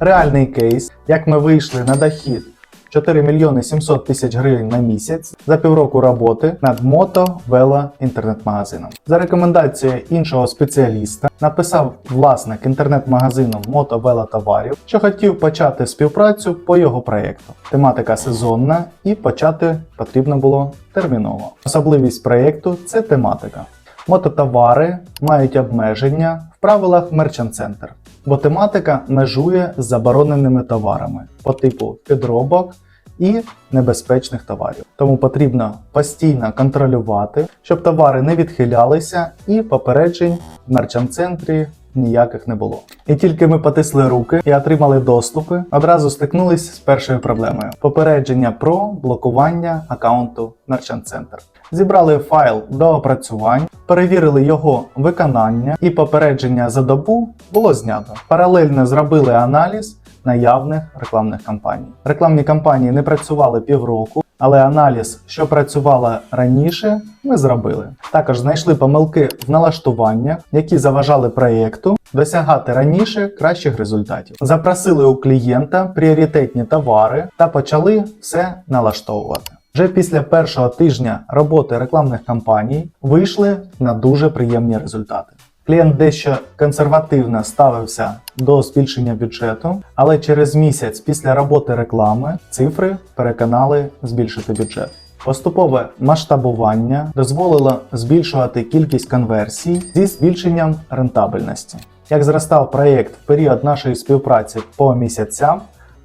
реальний кейс, як ми вийшли на дохід 4 мільйони 700 тисяч гривень на місяць за півроку роботи над мото вело інтернет-магазином. За рекомендацією іншого спеціаліста написав власник інтернет-магазину мото вело товарів, що хотів почати співпрацю по його проєкту. Тематика сезонна і почати потрібно було терміново. Особливість проєкту це тематика. Мототовари мають обмеження в правилах Merchant Center, бо тематика межує з забороненими товарами по типу підробок і небезпечних товарів. Тому потрібно постійно контролювати, щоб товари не відхилялися і попереджень в Merchant центрі ніяких не було. І тільки ми потисли руки і отримали доступи, одразу стикнулись з першою проблемою: попередження про блокування аккаунту Merchant Center. Зібрали файл до опрацювань, перевірили його виконання, і попередження за добу було знято. Паралельно зробили аналіз наявних рекламних кампаній. Рекламні кампанії не працювали півроку, але аналіз, що працювало раніше, ми зробили. Також знайшли помилки в налаштуваннях, які заважали проєкту досягати раніше кращих результатів. Запросили у клієнта пріоритетні товари та почали все налаштовувати. Вже після першого тижня роботи рекламних кампаній вийшли на дуже приємні результати. Клієнт дещо консервативно ставився до збільшення бюджету, але через місяць після роботи реклами цифри переконали збільшити бюджет. Поступове масштабування дозволило збільшувати кількість конверсій зі збільшенням рентабельності. Як зростав проєкт в період нашої співпраці по місяцям,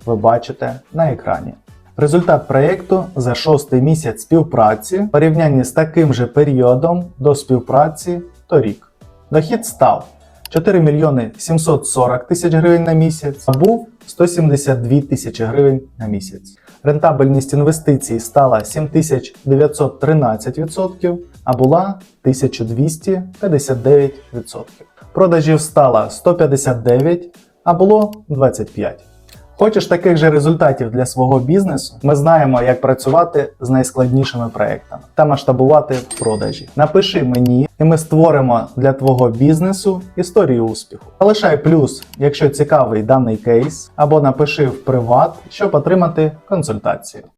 ви бачите на екрані. Результат проєкту за шостий місяць співпраці в порівнянні з таким же періодом до співпраці торік. Дохід став 4 мільйони 740 тисяч гривень на місяць, а був 172 тисячі гривень на місяць. Рентабельність інвестицій стала 7913%, а була 1259%. Продажів стало 159, а було 25. Хочеш таких же результатів для свого бізнесу? Ми знаємо, як працювати з найскладнішими проектами та масштабувати продажі. Напиши мені, і ми створимо для твого бізнесу історію успіху. Залишай плюс, якщо цікавий даний кейс, або напиши в приват, щоб отримати консультацію.